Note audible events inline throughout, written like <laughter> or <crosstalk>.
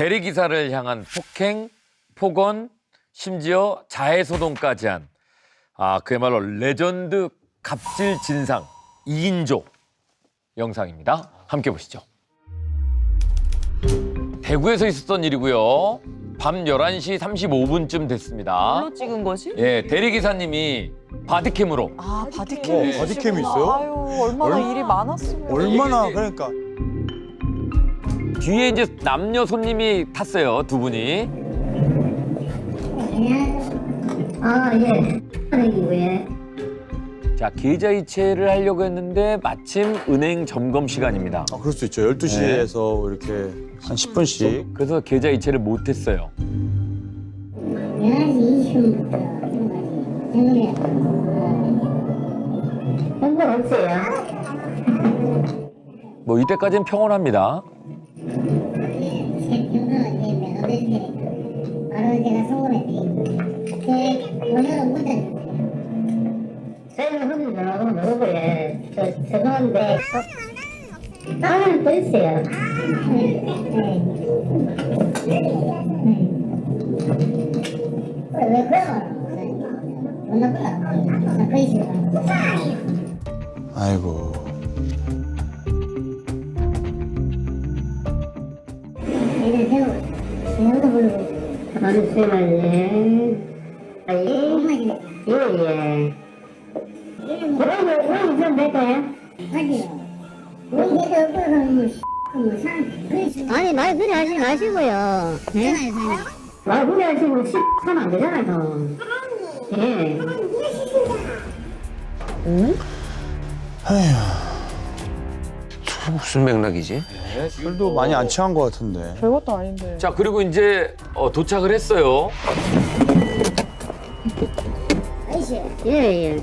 대리기사를 향한 폭행, 폭언, 심지어 자해소동까지 한 아, 그야말로 레전드 갑질 진상 2인조 영상입니다. 함께 보시죠. 대구에서 있었던 일이고요. 밤 11시 35분쯤 됐습니다. 뭘로 찍은 거지? 예, 대리기사님이 바디캠으로 아 바디캠. 어, 바디캠이 있어요? 아유 얼마나 얼- 일이 많았으면. 얼마나 그러니까 뒤에 이제 남녀 손님이 탔어요, 두 분이. 아, 예. 왜? 자, 계좌 이체를 하려고 했는데 마침 은행 점검 시간입니다. 아, 그럴 수 있죠. 12시에서 이렇게 한 10분씩 그래서 계좌 이체를 못 했어요. 11시 20분부터 현금이 현금 없어요. 뭐 이때까지는 평온합니다. 저, 죄송한데 나는 그랬어요 아이고. 애들 배우 배우도 모르고. 가만히 있어야지 예예. 그러면, 좀? 하지요. 뭐, 산, 아니, 말 그래 하지 마시고요. 네? 말 그래 하시고, 씨, 하면 안 되잖아요. 예. 무슨 맥락이지? 술도 많이 안 취한 것 같은데 별것도 아닌데. 자, 그리고 이제 어, 도착을 했어요. 예, 예.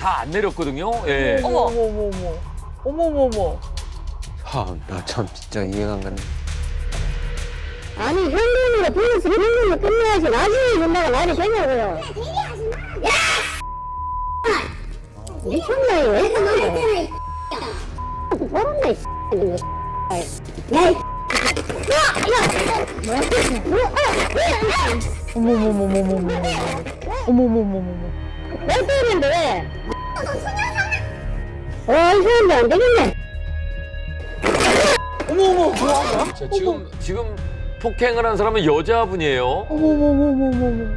다 안 내렸거든요. 예. 어머 어머 어머 어머 어머 어머 어머. 하, 나참 진짜 이해가 안 가네. 아니 현금으로 빌려서 현금으로 끝내야지 나중에 준다고 말이 되냐고요 야! 미쳤나 이거 왜 그러냐 모른다 이 야! 이 어머 어머 어머 어머 어머 어머 어머 어머 어머 어머. 왜 때리는데 왜? 어, 이 사람도 안 되겠네. 어머 어머 뭐야? 자, 지금 지금 폭행을 한 사람은 여자분이에요. 어머 어머 어머 어머 어머 어머.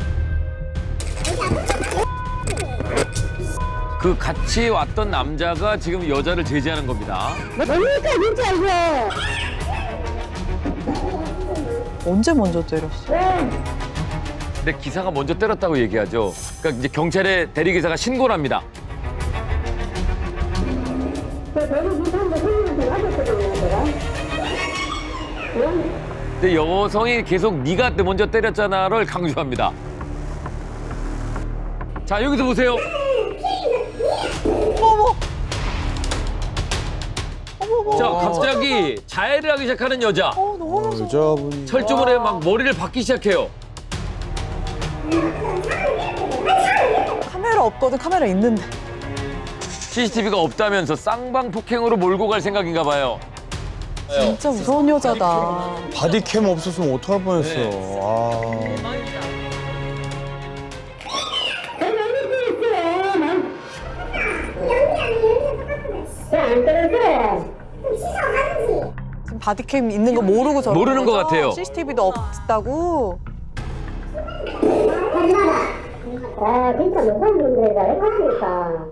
그 같이 왔던 남자가 지금 여자를 제지하는 겁니다. 뭡니까, 진짜 이거. 언제 먼저 때렸어? 근데 기사가 먼저 때렸다고 얘기하죠. 그러니까 이제 경찰에 대리기사가 신고를 합니다. 근데 여성이 계속 네가 먼저 때렸잖아를 강조합니다. 자 여기서 보세요. 어머 어머. 자 갑자기 자해를 하기 시작하는 여자. 어 너무 어, 무서워. 철조물에 막 머리를 박기 시작해요. 카메라 없거든 카메라 있는데. CCTV가 없다면서 쌍방 폭행으로 몰고 갈 생각인가 봐요. 진짜 무서운 여자다. 바디캠 없었으면 어떡할 뻔했어 네. 아. 지금 바디캠 있는 거 모르고 저런 모르는 것 같아요. CCTV도 없다고. 아, 진짜 무서운 분들이다. 왜 그러십니까?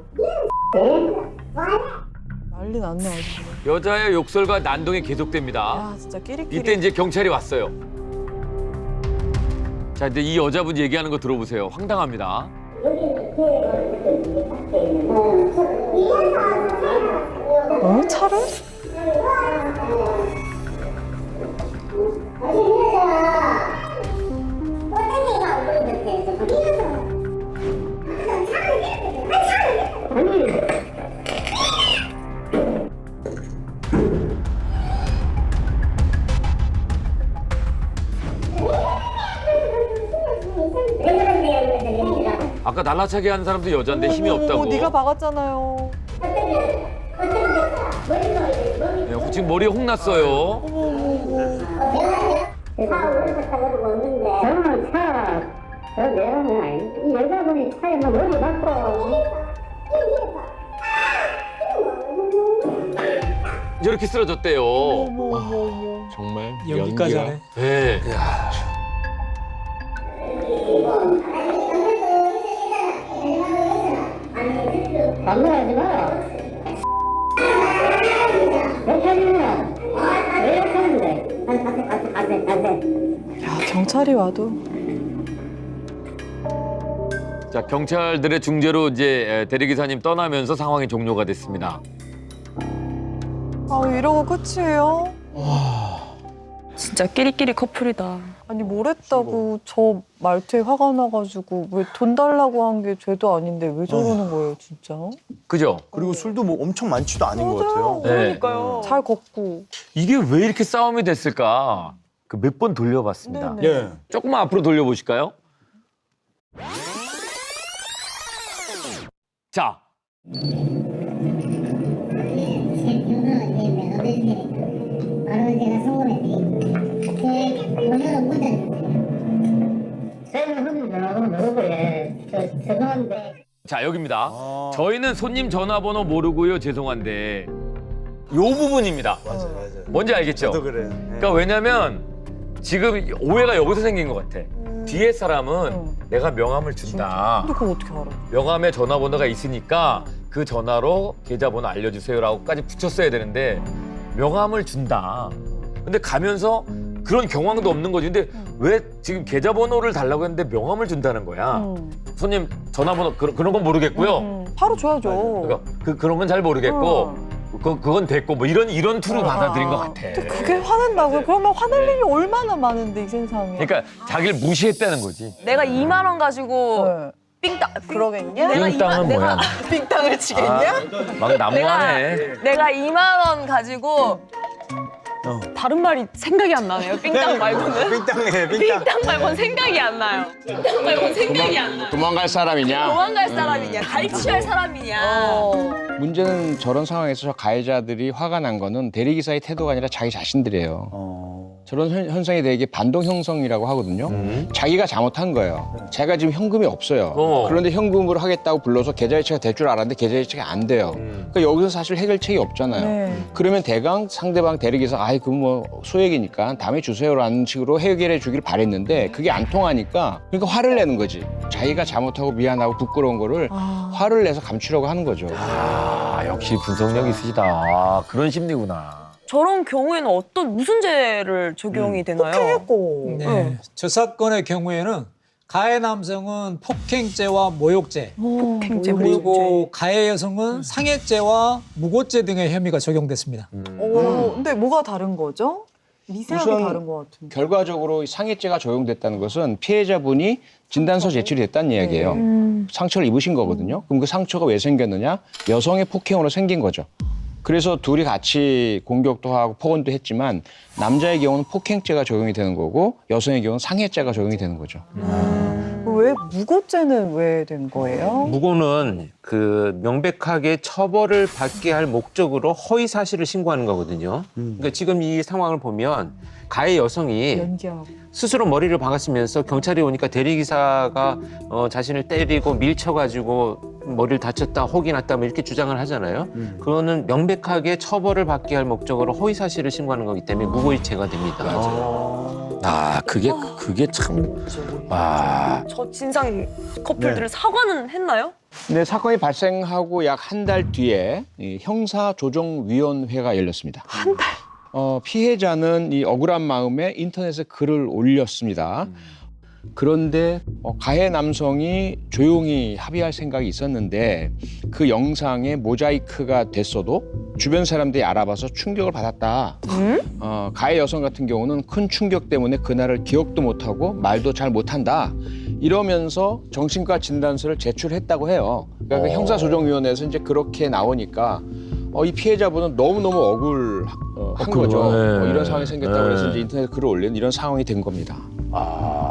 난리 났네 아주. 여자의 욕설과 난동이 계속됩니다. 야 진짜 끼리끼리. 이때 이제 경찰이 왔어요. 자, 이제 이 여자분 얘기하는 거 들어보세요. 황당합니다. 어 차를? 아까 날라차게 한 사람도 여자인데 힘이 없다고. 네가 박았잖아요. 네, 지금 머리에 홍 났어요. 저는 차, 저 내가 이 여자분이 차에 막 머리 박고. 저렇게 쓰러졌대요. 어머. 정말 연기까지 하네. 네. 반말하지 마. 왜 이렇게 하는데? 가세. 야 경찰이 와도 자 경찰들의 중재로 이제 대리기사님 떠나면서 상황이 종료가 됐습니다. 아 이러고 끝이에요? 진짜 끼리끼리 커플이다. 아니 뭘 했다고 저 말투에 화가 나가지고 왜 돈 달라고 한 게 죄도 아닌데 왜 저러는 거예요 진짜? 그죠? 그리고 술도 뭐 엄청 많지도 않은 것 같아요. 네. 그러니까요. 잘 걷고. 이게 왜 이렇게 싸움이 됐을까? 그 몇 번 돌려봤습니다. 네네. 예. 조금만 앞으로 돌려보실까요? 자, 제 오늘은 무슨 저희는 흔히 전화번호 모르고 예. 저 죄송한데 자 여기입니다. 아. 저희는 손님 전화번호 모르고요. 죄송한데 요 부분입니다. 맞아, 맞아. 뭔지 알겠죠? 저도 그래요. 예. 그러니까 왜냐면 지금 오해가 여기서 생긴 것 같아. 뒤에 사람은 음. 내가 명함을 준다. 근데 그걸 어떻게 알아? 명함에 전화번호가 있으니까 그 전화로 계좌번호 알려주세요라고까지 붙였어야 되는데 명함을 준다. 근데 가면서 그런 경황도 없는 거지. 근데 왜 지금 계좌번호를 달라고 했는데 명함을 준다는 거야? 음. 손님 전화번호 그, 그런 건 모르겠고요. 음, 바로 줘야죠. 그러니까 그, 그런 건 잘 모르겠고 그, 그건 됐고 뭐 이런 이런 투로 받아들인 것 같아. 근데 그게 화낸다고요? 그러면 화낼 일이 얼마나 많은데 이 세상에. 그러니까 자기를 무시했다는 거지. 내가 2만 원 가지고 네. 삥땅 그러겠냐? 내가 띵땅은 이만- 뭐야? 빙땅을 <laughs> 치겠냐? 막 내가 나무하네. 내가 2만 원 가지고 어. 다른 말이 생각이 안 나네요. 삥땅 말고는. 빙땅. 삥땅 말고는 생각이 안 나요. 삥땅 말고는 생각이 안 나요. 도망갈 사람이냐? 도망갈 사람이냐, 갈취할 사람이냐. 어. 문제는 저런 상황에서 저 가해자들이 화가 난 거는 대리기사의 태도가 아니라 자기 자신들이에요. 어. 저런 현- 현상이 되게 반동 형성이라고 하거든요. 음. 자기가 잘못한 거예요. 제가 지금 현금이 없어요. 어. 그런데 현금으로 하겠다고 불러서 계좌이체가 될 줄 알았는데 계좌이체가 안 돼요. 음. 그러니까 여기서 사실 해결책이 없잖아요. 네. 그러면 대강 상대방 대리기사 아이 그뭐 소액이니까 다음에 주세요라는 식으로 해결해 주길 바랬는데 그게 안 통하니까 그러니까 화를 내는 거지. 자기가 잘못하고 미안하고 부끄러운 거를 아. 화를 내서 감추려고 하는 거죠. 아 역시 분석력 있으시다. 아, 그런 심리구나. 저런 경우에는 어떤 무슨 죄를 적용이 되나요? 했고. 네. 저 사건의 경우에는 가해 남성은 폭행죄와 모욕죄, 폭행죄, 그리고 가해 여성은 상해죄와 무고죄 등의 혐의가 적용됐습니다. 어, 근데 뭐가 다른 거죠? 미세하게 우선 다른 것 같은데. 결과적으로 상해죄가 적용됐다는 것은 피해자분이 진단서 제출이 됐다는 이야기예요. 상처를 입으신 거거든요. 그럼 그 상처가 왜 생겼느냐? 여성의 폭행으로 생긴 거죠. 그래서 둘이 같이 공격도 하고 폭언도 했지만 남자의 경우는 폭행죄가 적용이 되는 거고 여성의 경우는 상해죄가 적용이 되는 거죠. 왜 무고죄는 왜 된 거예요? 무고는 그 명백하게 처벌을 받게 할 목적으로 허위 사실을 신고하는 거거든요. 그러니까 지금 이 상황을 보면 가해 여성이 연기하고. 스스로 머리를 박았으면서 경찰이 오니까 대리기사가 어, 자신을 때리고 밀쳐가지고 머리를 다쳤다, 혹이 났다, 뭐 이렇게 주장을 하잖아요. 그거는 명백하게 처벌을 받게 할 목적으로 허위 사실을 신고하는 거기 때문에 무고일체가 됩니다. 아 그게 그게 참. 와. 저 진상 커플들은 사과는 했나요? 네, 사건이 발생하고 약 한 달 뒤에 이 형사조정위원회가 열렸습니다. 한 달? 어, 피해자는 이 억울한 마음에 인터넷에 글을 올렸습니다. 그런데 어, 가해 남성이 조용히 합의할 생각이 있었는데 그 영상에 모자이크가 됐어도 주변 사람들이 알아봐서 충격을 받았다. 어, 가해 여성 같은 경우는 큰 충격 때문에 그날을 기억도 못하고 말도 잘 못한다. 이러면서 정신과 진단서를 제출했다고 해요. 그러니까 그 어. 형사조정위원회에서 이제 그렇게 나오니까 어, 이 피해자분은 너무너무 억울한 어, 거죠. 그거, 네. 어, 이런 상황이 생겼다고 네. 그래서 이제 인터넷에 글을 올린 이런 상황이 된 겁니다. 아.